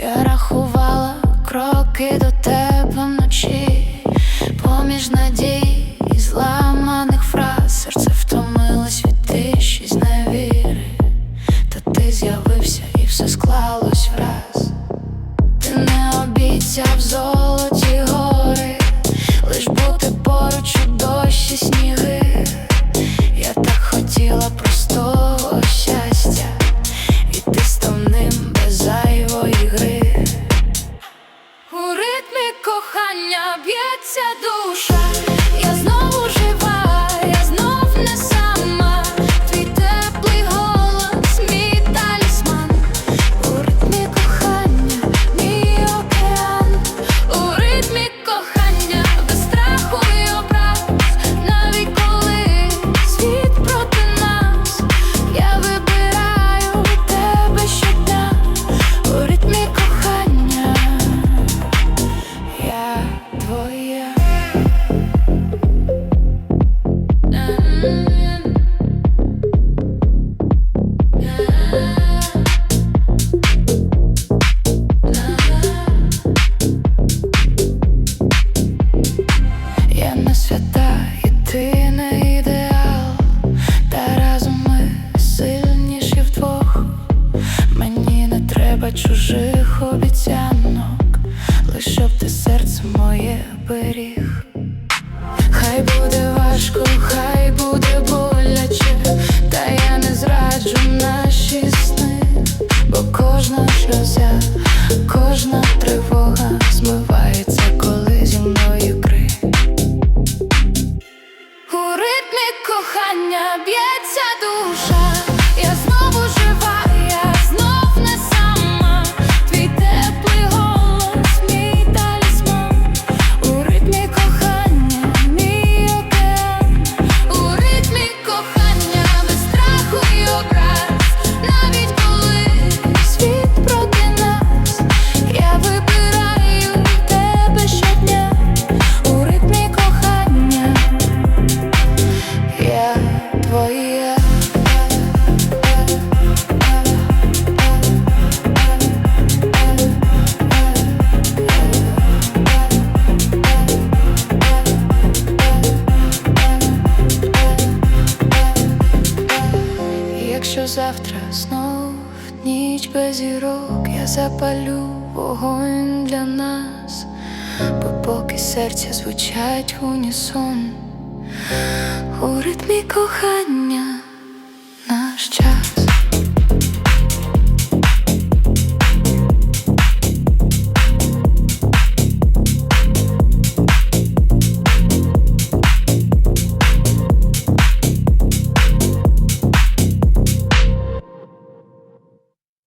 Я рахувала кроки до тебе вночі, поміж надій і зламаних фраз серце втомилось від тиші з невіри, та ти з'явився і все склалось враз. Ти не обіцяв золоті гори, лиш бути поруч у дощі сніги. Кохання б'ється душа, треба чужих обіцянок, лиш щоб ти серце моє беріг. Хай буде важко, хай буде боляче, та я не зраджу наші сни, бо кожна сльоза, кожна тривога завтра знов ніч без зірок, я запалю вогонь для нас, бо поки серця звучать унісон у ритмі кохання.